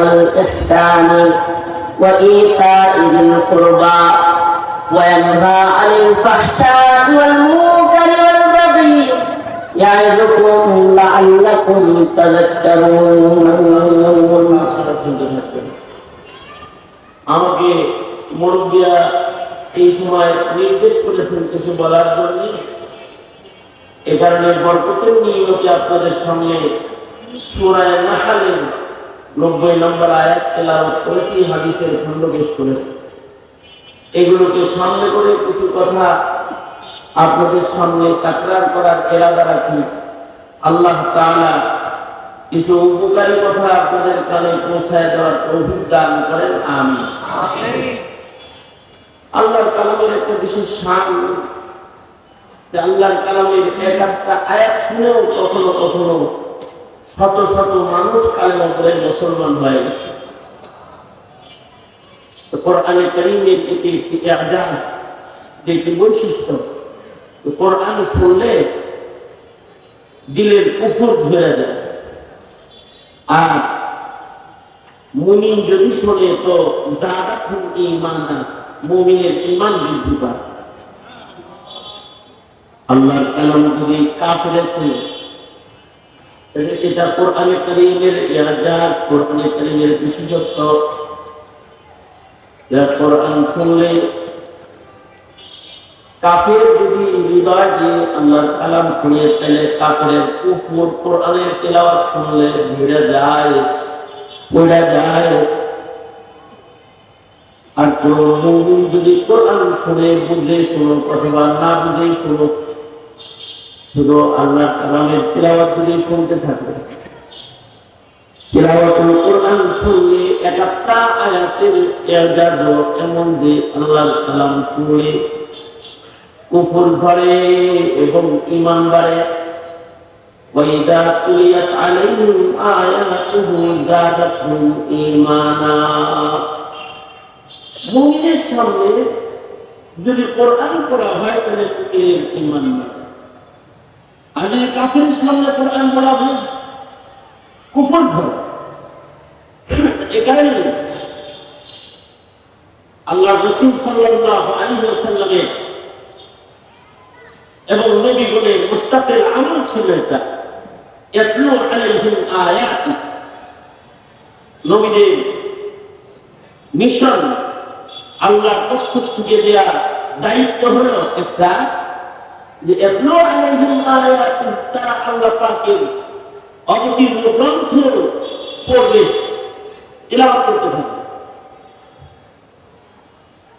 والإحسان وإيتاء ذي القربى وينهى عن الفحشاء والمنكر والبغي يعظكم لعلكم تذكرون আমাকে মুরব্বিয়া এই সময় নির্দেশ করেছেন কিছু বলার জন্য এ কারণে বরকতের নিয়মকে আপনাদের সামনে সুরায় নাহালের নব্বই নম্বর আয়াত তেলাওয়াত করেছি, হাদিসের খণ্ড পেশ করেছি। এগুলোকে সামনে করে কিছু কথা আপনাদের সামনে তাকরার করার এরাদা রাখি আল্লাহ তাআলা কিছু উপকারী কথা আপনাদের কানে পৌঁছায় দেওয়ার তৌফিক দান করেন আমি আল্লাহর কালামের একটা বিশেষ শান আল্লাহর কালামের এক একটা আয়াত শুনেও কখনো কখনো শত শত মানুষ কালেমা করে মুসলমান হয়ে গেছে। কোরআনে করিমের একটি এজাজ যে একটি বৈশিষ্ট্য কোরআন শুনলে দিলের কুফর ধরে যায়। আর মুমিন যদি শোনে তো জাদাতুল ঈমানা, মুমিনের ঈমান বৃদ্ধি পায়। আল্লাহর কালাম যদি কাফিরে শুনে এটা কোরআনে কারীমের ইজাজ কোরআনে কারীমের বিশেষত্ব। যা কোরআন শুনলে কাফের যদি হৃদয় দিয়ে আল্লাহর কালাম শুনে তাহলে কাফের কুফর কোরআনের তেলাওয়াত শুনলে ভিড়ে যায়, পড়ে যায়। আর যদি কোরআন শুনে, বুঝে শুনো অথবা না বুঝে শুনো শুধু আল্লাহর কালামের তেলাওয়াত যদি শুনতে থাকে তেলাওয়াতুল কোরআন শুনলে এক একটা আয়াতের এজাজ এমন যে আল্লাহর কালাম শুনলে কুফর ধরে এবং ইমান বাড়ে وإذا تليت عليهم آياته زادتهم إيمانا মুমিনের সামনে যদি কোরআন পড়া হয় তাহলে এর ইমান বাড়ে যদি কাফের সামনে কোরআন পড়া হয় কুফর ধরে এখানে আল্লাহ রসুল সাল্লাল্লাহু আলাইহি ওয়াসাল্লামের এবং নবীগণের মুস্তাকের আমল ছিল এটা। ইয়াতলু আলাইহিম আয়াত। নবীদের মিশন আল্লাহর পক্ষ থেকে দেয়া দায়িত্ব হলো একটা আলাইহিম আয়াত তারা আল্লাহ পাকের অবতীর্ণ গ্রন্থ করতে থাকবে।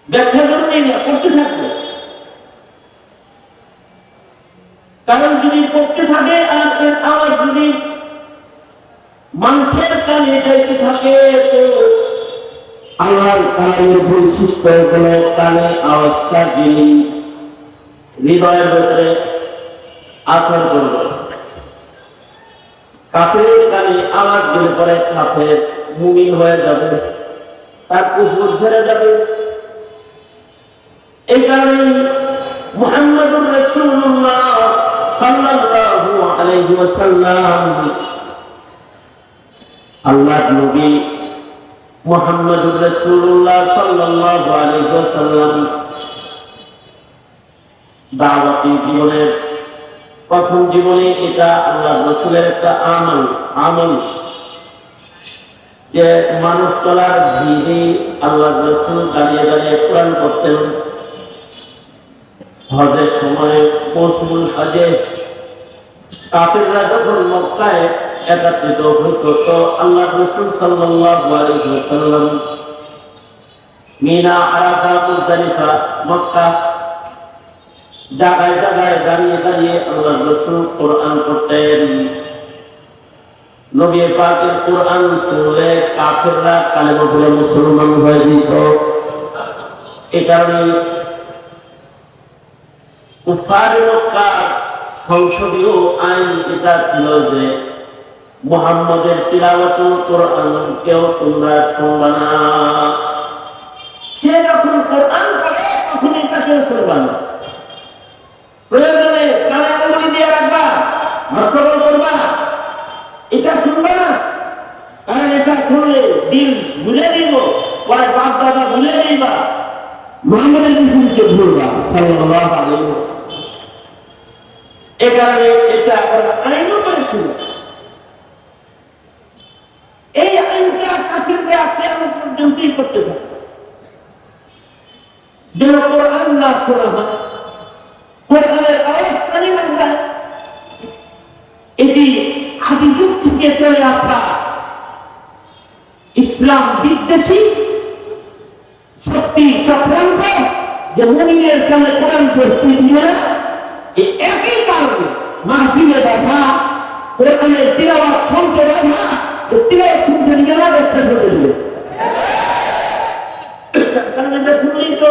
ব্যাখ্যা না করতে থাকবে। কারণ যদি পড়তে থাকে, আর এর আওয়াজ যদি মানুষের কানে যাইতে থাকে, তো আল্লাহর কানের বৈশিষ্ট্য হলো কানে আওয়াজটা গেলে হৃদয়ের ভেতরে আসর করবে কাফের কানে আওয়াজ গেলে পরে কাফের মুমিন হয়ে যাবে, তার কুকুর ছেড়ে যাবে। এই কারণে মুহাম্মদুর রাসূলুল্লাহ সাল্লাল্লাহু আলাইহি ওয়াসাল্লাম আল্লাহর নবী মুহাম্মদুর রাসূলুল্লাহ সাল্লাল্লাহু আলাইহি ওয়াসাল্লাম দাওয়াতি জীবনের প্রথম জীবনে এটা আল্লাহ রসুলের একটা আমল আমল। যে মানুষ চলার ভিড়ে আল্লাহ রসুল দাঁড়িয়ে দাঁড়িয়ে কোরআন করতেন হজের সময় মৌসুমুল হজে কাফেররা যখন মক্কায় একত্রিত হইত আল্লাহ রসুল সাল্লাল্লাহু আলাইহি ওয়াসাল্লাম মিনা আরাফা মুজদালিফা, মক্কা জায়গায় জায়গায় দাঁড়িয়ে দাঁড়িয়ে আল্লাহ রসুল কোরআন করতেন নবী পাকের কোরআন শুনলে কাফেররা কালেমা বলে মুসলমান হয়ে দিত এ কারণে সংসদীয় আইন এটা ছিল যে মুহাম্মদের তিলাওয়াতুল কোরআন কেউ তোমরা শুনবা না। সে যখন কোরআন পড়ে, তখনই তাকে শুনবা না। প্রয়োজনে কানে দিয়ে রাখবা হট্টগোল করবা এটা শুনবে না? কারণ এটা শুনলে দিল ভুলে যাইবা মোহাম্মদের পিছু পিছু ঘুরবা সাল্লাল্লাহু আলাইহি ওয়াসাল্লাম। এ কারণে এটা ওরা আইনও করেছিল এই আইনটা কাফিররা কেমন পর্যন্তই করতে থাকে যেন কোরআন না শোনা হয়। এটি আদি যুগ থেকে চলে আসা ইসলাম বিদ্বেষী শক্তি চক্রান্ত যে কানে কোরআন প্রস্তুতি দিয়ে একই কারণে মাহফিলে দেখা কোরআনের তিলাওয়াত শুনতে দেখা তিলাওয়াত শুনতে নিয়ে না দেখতে শুনতে কারণ এটা শুনলেই তো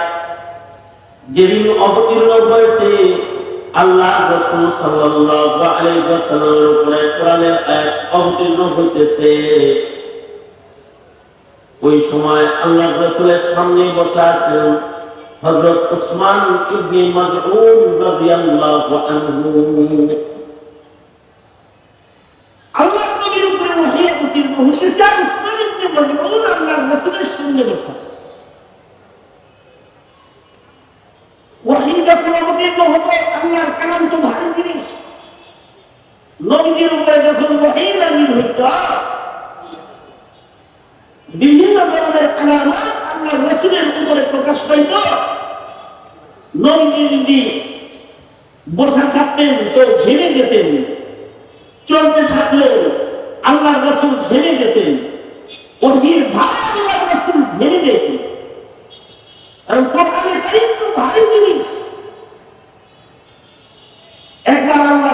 যেদিন অবতীর্ণ হয়েছে, আল্লাহ রাসূল ওয়াসাল্লামের উপরে কোরআনের আয়াত অবতীর্ণ হইতেছে। ওই সময় আল্লাহ রাসূলের সামনে বসে আছেন হযরত উসমান ইবনে রাদিয়াল্লাহু আনহু। আল্লাহ নবীর উপরে ওহী অবতীর্ণ হইতেছে উসমান ইবনে মাযউন সামনে বসা ওয়াহি যখন অবতীর্ণ হতো আল্লাহর কালাম তো ভারী জিনিস নবীজির উপরে যখন ওয়াহি নাজিল বিভিন্ন ধরনের আলামত আল্লাহ রসুলের উপরে প্রকাশ পাইত। নবীজি যদি বসা থাকতেন তো ঘেমে যেতেন, চলতে থাকলে আল্লাহ রসুল ঘেমে যেতেন, ওহির ভাব আল্লাহ রসুল ঘেমে যেতেন। কারণ কোরআনের কারিম তো ভারী জিনিস। একবার আল্লাহ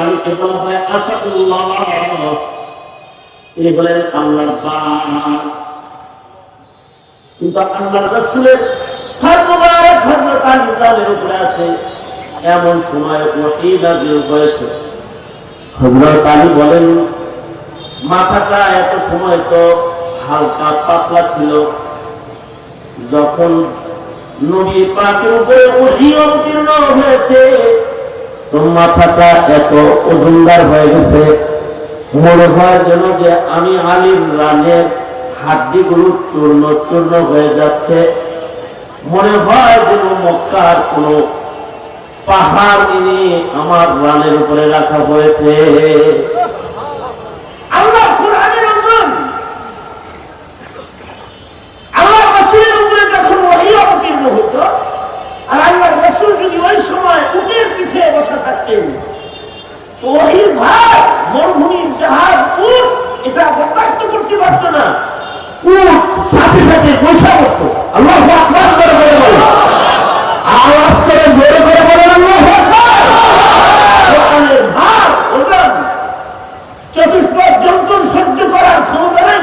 আলীকে বলা হয় আসাদুল্লাহ। তিনি বলেন, আল্লাহর কিন্তু আল্লাহ রসুলের হজরত আলী উপরে আছে এমন সময় হজরত আলী বলেন, মাথাটা এত সময় তো হালকা পাতলা ছিল। যখন নবী পাকের উপরে অবতীর্ণ হয়েছে মাথাটা এত ওজনদার হয়ে গেছে। মনে হয় যেন যে আমি আলিম রানের হাড্ডিগুলো চূর্ণ চূর্ণ হয়ে যাচ্ছে। মনে হয় যেন মক্কার কোন পাহাড় এনে আমার রানের উপরে রাখা হয়েছে আল্লাহ কোরআনের ওজন আল্লাহ রাসূলের উপরে যখন ওহী অবতীর্ণ হতো আর আল্লাহ রাসূল যদি ওই সময় উটের পিঠে বসে থাকতেন তো ওহির ভার মরুভূমির জাহাজ উট এটা বরদাস্ত করতে পারতো না উট সাথে সাথে বসা করতো আল্লাহ আকবার করে বলে বলো আওয়াজ করে জোরে করে বলেন আল্লাহ আকবার কোরআনের ভার ওজন চতুষ্পদ যন্ত্র সহ্য করার ক্ষমতা নেই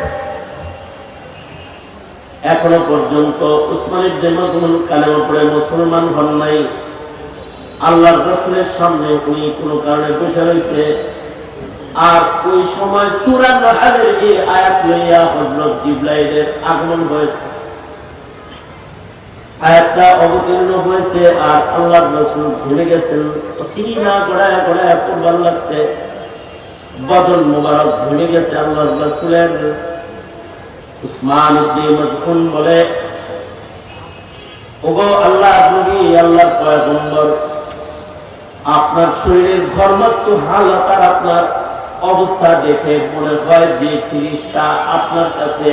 এখনও পর্যন্ত উসমান মুসলমান হন নাই। আল্লাহর রাসূলের সামনে উনি কোনো কারণে বসে রয়েছে। আর ওই সময় সূরা এই আয়াত লইয়া জিবরাইলের আগমন হয়েছে। আয়াতটা অবতীর্ণ হয়েছে আর আল্লাহর রাসূল ভুলে গেছেন। সিনা গড়ায় গড়ায় পড়বার লাগছে। বদল মোবারক ভুলে গেছে আল্লাহর রাসূলের। উসমান মাযউন বলে, ওগো আল্লাহ নবী, আল্লাহর পয়গম্বর, আপনার শরীরের ধর্মাত্ম হালত আর আপনার অবস্থা দেখে মনে হয় যে ফিরিস্তা আপনার কাছে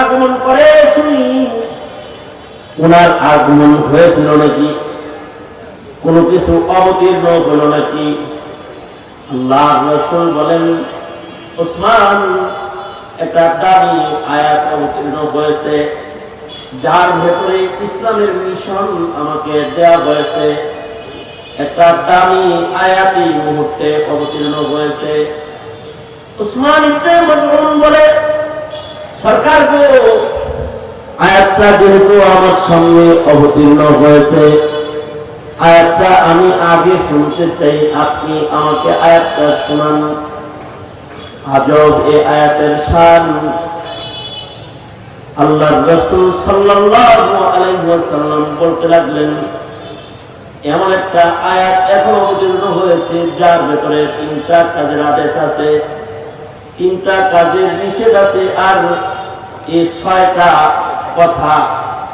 আগমন করে শুনি ওনার আগমন হয়েছিল নাকি? কোনো কিছু অবতীর্ণ হলো নাকি? আল্লাহ রসুল বলেন ওসমান একটা দামি আয়াত অবতীর্ণ হয়েছে, যার ভেতরে ইসলামের মিশন আমাকে দেয়া হয়েছে। একটা দামি আয়াত এই মুহূর্তে অবতীর্ণ হয়েছে। উসমান ইবনে মজউন বলে, সরকার গো, আয়াতটা যেহেতু আমার সামনে অবতীর্ণ হয়েছে, আয়াতটা আমি আগে শুনতে চাই, আপনি আমাকে আয়াতটা শোনান। আজব এ আয়াতের শান। আল্লাহ রসুল সাল্লাল্লাহু আলাইহি ওয়াসাল্লাম বলতে লাগলেন, এমন একটা আয়াত এখন অবতীর্ণ হয়েছে, যার ভেতরে তিনটা কাজের আদেশ আছে। তিনটা কাজের নিষেধ আছে আর এই ছয়টা কথা,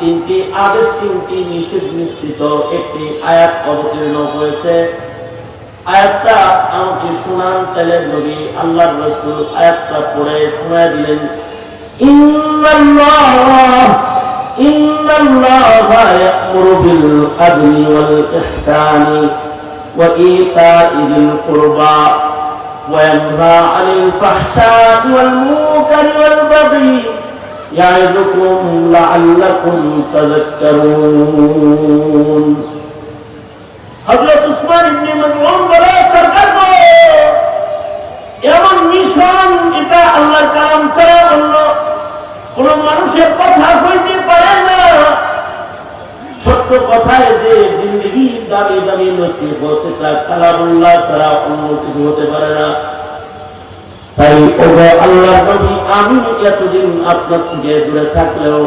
তিনটি আদেশ, তিনটি নিষেধ মিশ্রিত একটি আয়াত অবতীর্ণ হয়েছে। আয়াতটা আমাকে শোনান তাহলে নবী আল্লাহ রসুল আয়াতটা পড়ে শোনায় দিলেন ইন্নাল্লাহ ইন্নাল্লাহ ইয়া'মুরু বিল আদলি ওয়াল ইহসানি ওয়া ইতা'i যিল কুরবা وينهى عن الفحشاء والمنكر والبغي يعظكم لعلكم تذكرون হযরত উসমান ইবনে মাযউন বলে, সরকার গো, এমন মিশন, এটা আল্লাহর কালাম ছাড়া অন্য কোন মানুষের কথা হইতে পারে না। ছোট্ট কথায় যে জিন্দগি দামি দামি নসিহত তা কালামুল্লাহ ছাড়া অন্য কিছু হতে পারে না। তাই, ওগো আল্লাহ নবী, আমি এতদিন আপনার থেকে দূরে থাকলেও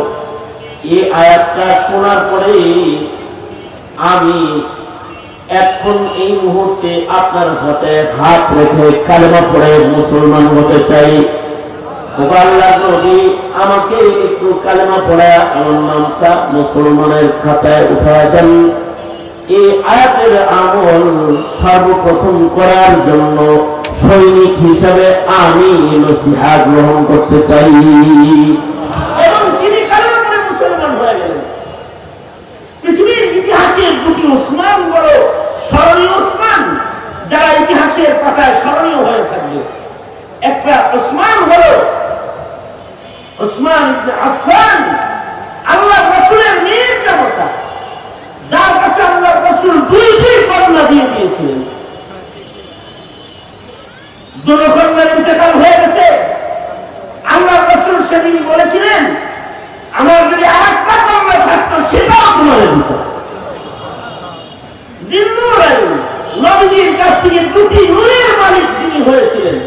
এই আয়াতটা শোনার পরে আমি এখন এই মুহূর্তে আপনার হাতে হাত রেখে কালেমা পড়ে মুসলমান হতে চাই। আমাকে একটু কালেমা পড়া, আমার নামটা মুসলমানের খাতায় উঠায় দেন। এই আয়াতের আমল সর্বপ্রথম করার জন্য সৈনিক হিসাবে আমি নসিহা গ্রহণ করতে চাই। মুসলমান হয়ে গেলেন। পৃথিবীর ইতিহাসে দুটি উসমান বড় স্মরণীয় উসমান, যারা ইতিহাসের পাতায় স্মরণীয় হয়ে থাকবে। একটা উসমান হলো উসমান আফফান আল্লাহ রাসূলের মেয়ের জামাতা যার কাছে আল্লাহ রাসূল দুইটি কন্যা দিয়ে দিয়েছিলেন। দুটো কন্যার ইন্তেকাল হয়ে গেছে। আল্লাহ রাসূল সেদিন বলেছিলেন আমার যদি আরেকটা কন্যা থাকতো সেটাও তোমাদের দিত জিন্নুরাই নবীজির কাছ নূরের মালিক যিনি হয়েছিলেন,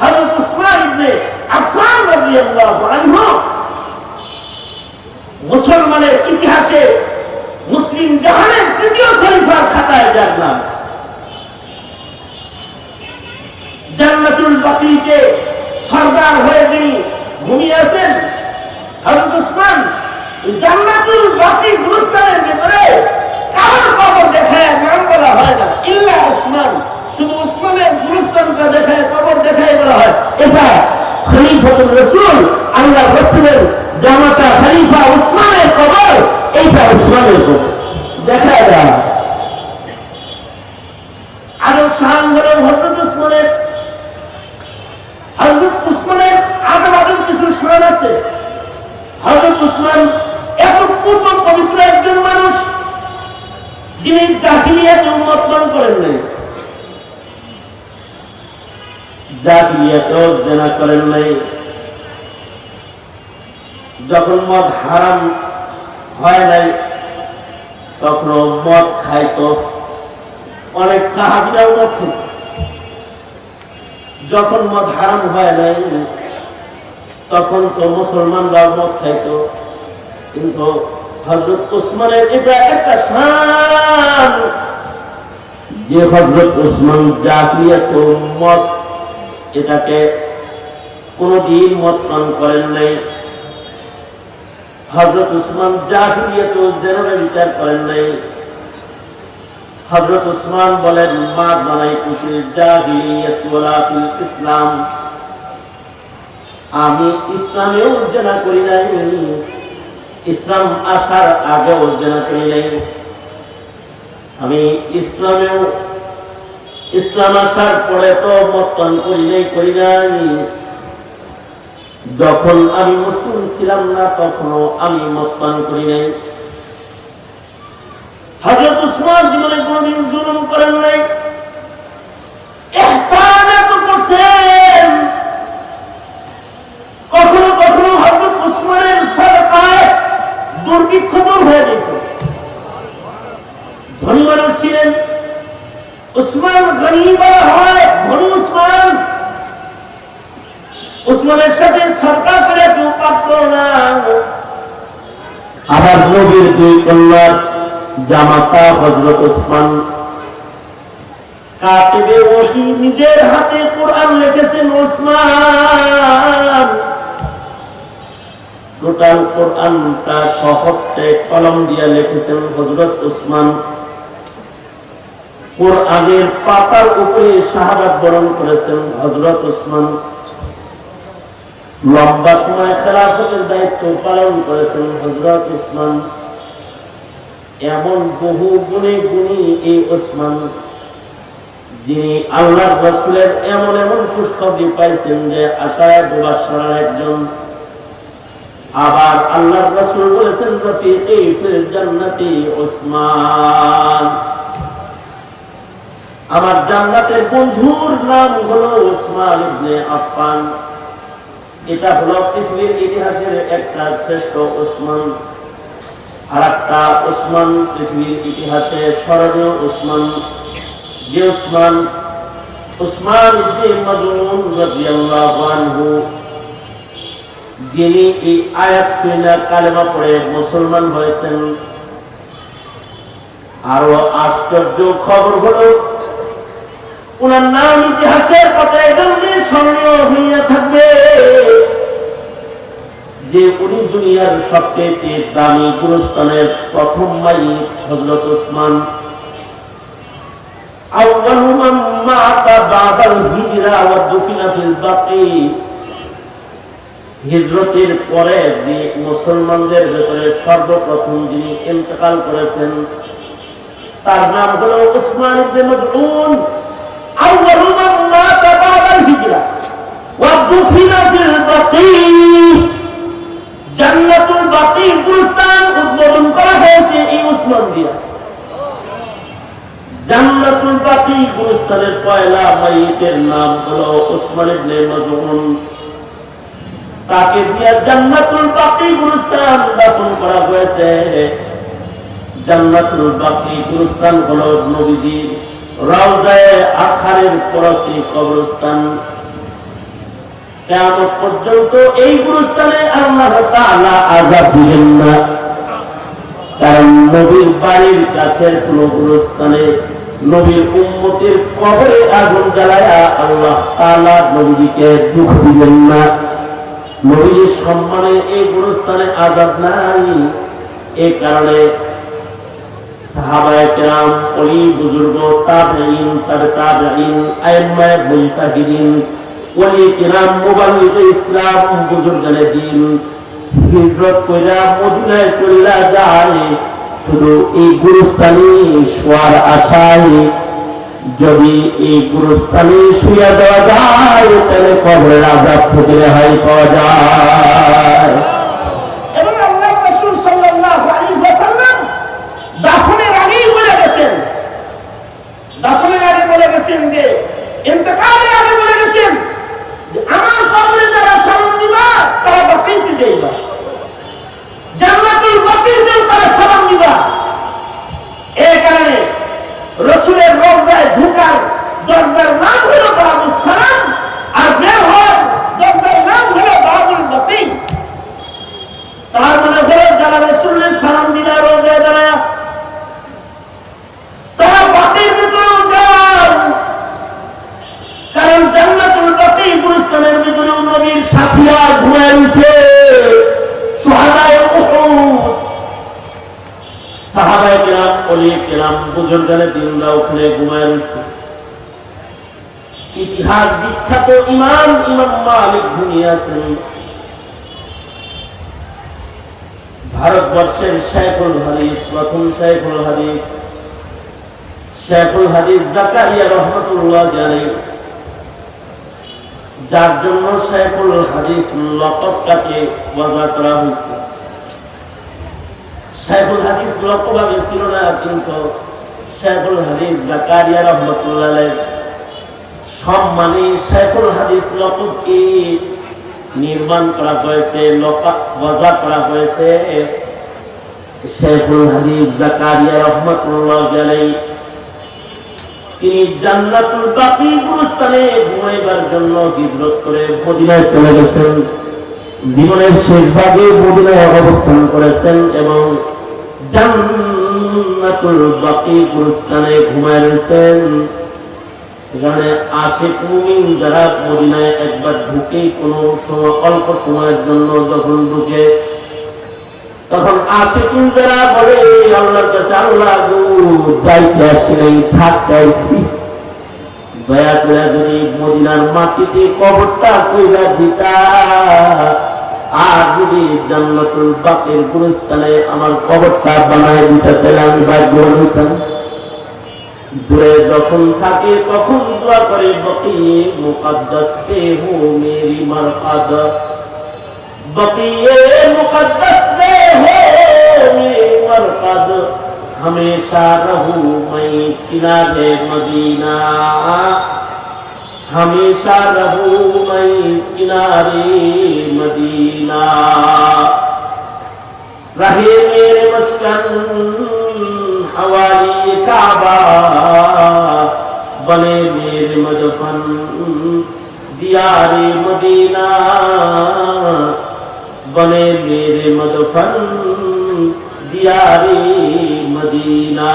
হযরত উসমান ইবনে আফফান রাদিয়াল্লাহু আনহু। মুসলমানের ইতিহাসে মুসলিম জাহানের তৃতীয় খলিফার খাতায় যার নাম জান্নাতুল বাকিতে সরদার হয়ে যিনি ঘুমিয়ে আছেন, হযরত উসমান জান্নাতুল বাকি গুরুস্থানের ভেতরে কারোর কবর দেখায় নাম বলা হয় না, ইল্লা উসমান। শুধু উসমানের গুরুস্থানটা দেখায়, কবর দেখায় বলা হয়। এটা খলিফাতুল রসুল, আল্লাহ রসুলের জামাতা খলিফা উসমানের কবর, এইটা উসমানের কবর। দেখা যায়। আরও শান হলো হজরত উসমানের হজরত উসমানের আরও আরও কিছু শান আছে হজরত উসমান এত পূর্ব পবিত্র একজন মানুষ যিনি জাহিলিয়াতে উন্মতন করেন নাই জেনা করেন নাই। যখন মদ হারাম হয় নাই মদ খাইতো। অনেক সাহাবিরাও মদ খেত যখন মদ হারাম হয় নাই, তখন তো মুসলমানরাও মদ খাইতো। কিন্তু হজরত উসমানের এটা একটা শান। যে হজরত উসমান জাতীয়ত মত এটাকে কোনদিন মত পান করেন নাই। হজরত উসমান জাহিলিয়ত জেনারে বিচার করেন নাই। হজরত উসমান বলেন, মা জানাই কুশির জাহিলিয়ত ওয়ালা ইসলাম। আমি ইসলামেও জেনা করি নাই। ইসলাম আসার আগেও জেনা করি নাই। আমি ইসলামেও ইসলাম আসার পরে তো মতন করি নাই করি নাই। যখন আমি মুসলিম ছিলাম না, তখনও আমি মতন করি নাই। হজরত উসমান জীবনে কোনদিন জুলুম করেন নাই। কখনো কখনো হজরত উসমানের সরকার দুর্ভিক্ষ দূর হয়ে যেত। ধনী মানুষ ছিলেন। উসমান গনি বলা হয় উসমান। উসমানের সাথে সরকার করে কেউ পারত না। আবার নবীর দুই কন্যার জামাতা হজরত উসমান। কাতেবে ওহি নিজের হাতে কোরআন লিখেছেন উসমান। টোটাল কোরআনটা সহস্তে কলম দিয়া লিখেছেন হজরত উসমান। কোরআনের পাতার উপরে শাহাদাত বরণ করেছেন হজরত উসমান লম্বা সময় খেলাফতের দায়িত্ব পালন করেছেন হজরত উসমান এমন বহু গুণে গুণী এই ওসমান, যিনি আল্লাহ রসুলের এমন এমন খুশখবরি পাইছেন যে আশায় বোবাসার একজন। আবার আল্লাহ রসুল বলেছেন, রফিকি ফিল জান্নাতি ওসমান। আমার জান্নাতের বন্ধুর নাম হলো ওসমান ইবনে আফফান। এটা হলো পৃথিবীর ইতিহাসের একটা শ্রেষ্ঠ ওসমান। আর একটা ওসমান পৃথিবীর ইতিহাসে স্মরণীয় ওসমান, যে ওসমান ওসমান ইবনে মাজুন রাদিয়াল্লাহু আনহু, যিনি এই আয়াত শুনে কালেমা পড়ে মুসলমান হয়েছেন। আরও আশ্চর্য খবর হলো ওনার নাম ইতিহাসের কথা এজন্যে স্মরণীয় হইয়া থাকবে। যে উনি দুনিয়ার সবচেয়ে দামি পুরস্কারের প্রথম মাই হজরত ওসমান। হিজরতের পরে যে মুসলমানদের ভেতরে সর্বপ্রথম যিনি ইন্তকাল করেছেন, তার নাম হল উসমান গুলস্তান উদ্বোধন করা হয়েছে এই উসমান দিয়া। জান্নাতুল বাকি গুলস্তানের পয়লা মাইতের নাম হলো উসমান ইবনে মাজউন তাকে দিয়া জান্নাতুল বাকি গুরুস্থান দাফন করা হয়েছে। জান্নাতুল বাকি গুরুস্থান হলো নবীজির রওজায়ে আখারের পরশি কবরস্থান। কিয়ামত পর্যন্ত এই গুরুস্থানে আল্লাহ তাআলা আযাব দিবেন না। কারণ নবীর বাড়ির কাছের কোন গুরুস্থানে নবীর উম্মতের কবরে আগুন জ্বালায়া আল্লাহ তাআলা নবীকে দুঃখ দিবেন না। নবীর সম্মানে এই গুরুস্থানে আজাদ নাই। এই কারণে শুধু এই গুরুস্থানে শোয়ার আশায়। যদি এই গুরুস্থানে শুয়ে দেওয়া যায়, তাহলে কবরের আজাব থেকে রেহাই পাওয়া যায় এবং আল্লাহ রাসূল সাল্লাল্লাহু আলাইহি ওয়াসাল্লাম দাফনের আগেই বলে গেছেন দাফনের আগে বলে গেছেন যে ইন্তেকালের আগে বলে গেছেন যে আমার কবরে যারা সালাম দিবা তারা বাকিতে যাইবা জান্নাতুল বাকিতে তারা সালাম দিবা এই কারণে রসুলের রোজায় ঢুকার দরজার নাম হলো বাবুল সালাম আর বের হওয়ার দরজার নাম হলো বাবুল বাকি তার মানে হলো যারা রসুলের সালাম দিলা রোজায় দাঁড়ায় তারা বাকির ভিতরেও যান কারণ জান্নাতুল বাকি গুরুস্থানের ভিতরেও নবীর সাথীরা ঘুমাইছে সুহাদায় উহুদ সাহাবায়ে কেরাম কেরাম বুজুর্গানে দিনরা ওখানে ঘুমায় রয়েছে। ইতিহাস বিখ্যাত ইমাম ইমাম মালিক ঘুমিয়ে আছেন। ভারতবর্ষের শেখুল হাদিস, প্রথম শেখুল হাদিস। শেখুল হাদিস জাকারিয়া রহমতুল্লাহ জানে। যার জন্য শেখুল হাদিস লকবটাকে ওয়াজা করা হয়েছে। শেখুল হাদিস লকভাবে ছিল না, কিন্তু শেখুল হাদিস জাকারিয়া রহমতুল্লাহ সম্মানে শেখুল হাদিস নির্মাণ করা হয়েছে বজা করা হয়েছে। শেখুল হাদিস জাকারিয়া রহমতুল্লাহ গেলেই তিনি জান্নাতুল বাকি গুরুস্থানে ঘুমাইবার জন্য হিজরত করে মদিনায় চলে গেছেন। জীবনের শেষ ভাগে মদিনায় অবস্থান করেছেন এবং জান্নাতুল বাকি গুরুস্থানে ঘুমায় রয়েছেন। এখানে আশেক মুমিন যারা মদিনায় একবার ঢুকে কোনো সময়, অল্প সময়ের জন্য যখন ঢুকে, তখন আশেকিন যারা বলে, আল্লাহর কাছে আল্লাহ যাইতে আসি নাই, থাকতে আইছি দয়া করে যদি মদিনার মাটিতে কবরটা কইরা দিতা আর যদি জান্নাতুল বাকের গুরুস্থানে আমার কবরটা বানায় দিতে তাহলে আমি ভাগ্যবান হইতাম দূরে যখন থাকে তখন দোয়া করে বকি মুকদ্দাস কে হো মেরি মারফাদ बकीए मुकद्दस में हो मेरी मरकद हमेशा रहूं मैं किनारे मदीना हमेशा रहूं मैं किनारे मदीना रहे मेरे मस्कन हवाली काबा बने मेरे मदफन दियारे मदीना बने मेरे मदफन दियारे मदीना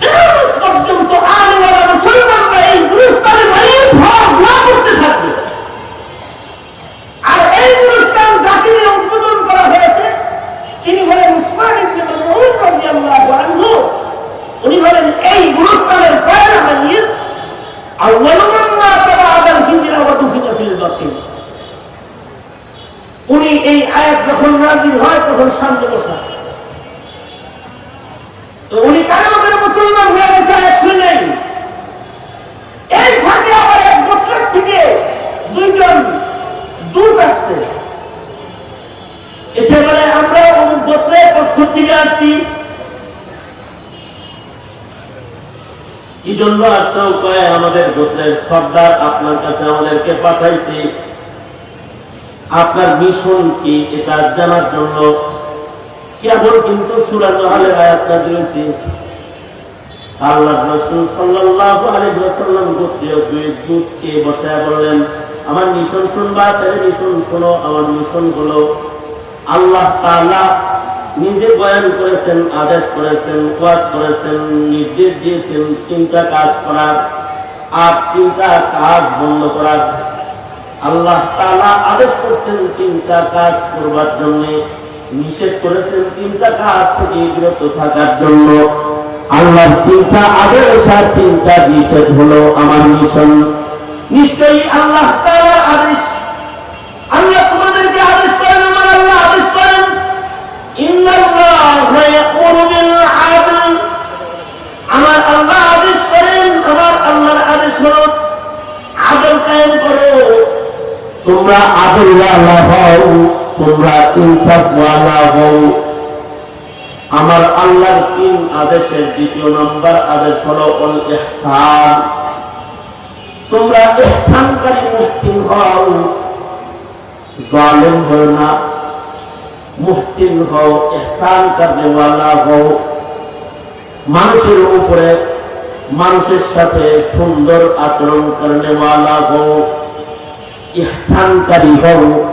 কেয়ামত পর্যন্ত আলেমারা মুসলমানরা করতে থাকবে। আর এই উদ্বোধন করা হয়েছে, তিনি হলেন উসমান উনি হলেন এই গুরুস্থানের পয়লা মাইয়িত আউয়ালু ফিল বাকি উনি এই আয়াত যখন নাযিল হয়, তখন সামনে বসা তো উনি কেন করে মুসলমান হয়ে গেছে আয়াত শুনে নাই এই ফাঁকে আবার এক গোত্রের থেকে দুইজন দূত আসছে এসে বলে আমরা অমুক গোত্রের পক্ষ থেকে আসছি কি জন্য আসছে কয় আমাদের গোত্রের সর্দার, আপনার কাছে আমাদেরকে পাঠাইছে। আপনার মিশন কি এটা জানার জন্য? কেবল কিন্তু সূরা নহলের আয়াত হয়েছে। আল্লাহ রাসূল সাল্লাল্লাহু আলাইহি ওয়াসাল্লাম দুই দূতকে বসায় বললেন, আমার মিশন শুনবা, তাহলে মিশন শোনো, আমার মিশন হলো আল্লাহ তাআলা নিজে বয়ান করেছেন, আদেশ করেছেন, ওয়াজ করেছেন, নির্দেশ দিয়েছেন, তিনটা কাজ করার, আর তিনটা কাজ বন্ধ করার। আল্লাহ তাআলা আদেশ করেছেন তিনটা কাজ করবার জন্য, নিষেধ করেছেন তিনটা কাজ থেকে বিরত থাকার জন্য। আল্লাহ তিনটা আদেশ আর তিনটা নিষেধ হলো আমার মিশন। নিশ্চয়ই আল্লাহ তাআলার আদেশ, আল্লাহ তোমরা আদলওয়ালা হও, তোমরা ইনসাফওয়ালা হও। আমার আল্লাহর তিন আদেশের দ্বিতীয় নম্বর আদেশ হলো, অল ইহসান। তোমরা ইহসানকারী মুহসিন হও। জালেম হও না, মুহসিন হও ইহসান করনেওয়ালা হও। মানুষের উপরে মানুষের সাথে সুন্দর আচরণ করনে ওয়ালা হও, ইহসানকারী হও।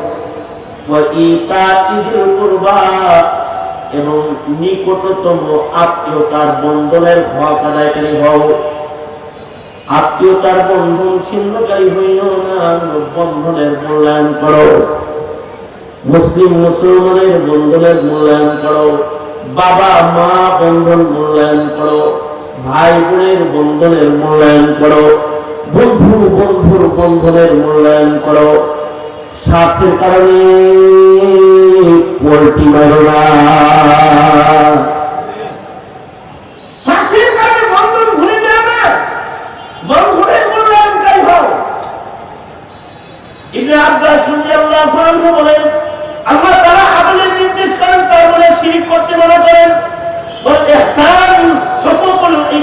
এবং নিকটতম আত্মীয়তার বন্ধনের হক আদায়কারী হও। আত্মীয়তার বন্ধন ছিন্নকারী হইও না, বন্ধনের মূল্যায়ন করো। মুসলিম মুসলমানের বন্ধনের মূল্যায়ন করো। বাবা মা বন্ধন মূল্যায়ন করো। ভাই বোনের বন্ধনের মূল্যায়ন করো বন্ধু বন্ধুর বন্ধনের মূল্যায়ন করো। স্বার্থের কারণে পোল্ট্রি মারো না সাথীর কারণে বন্ধন ভুলে যাবে বন্ধনের মূল্যায়নকারী হও ইবনে আব্বাস রাদিয়াল্লাহু আনহু বলেন আল্লাহ তাআলা আদলের নির্দেশ করেন তার বলে শিরিক করতে মানা করেন বল ইহসান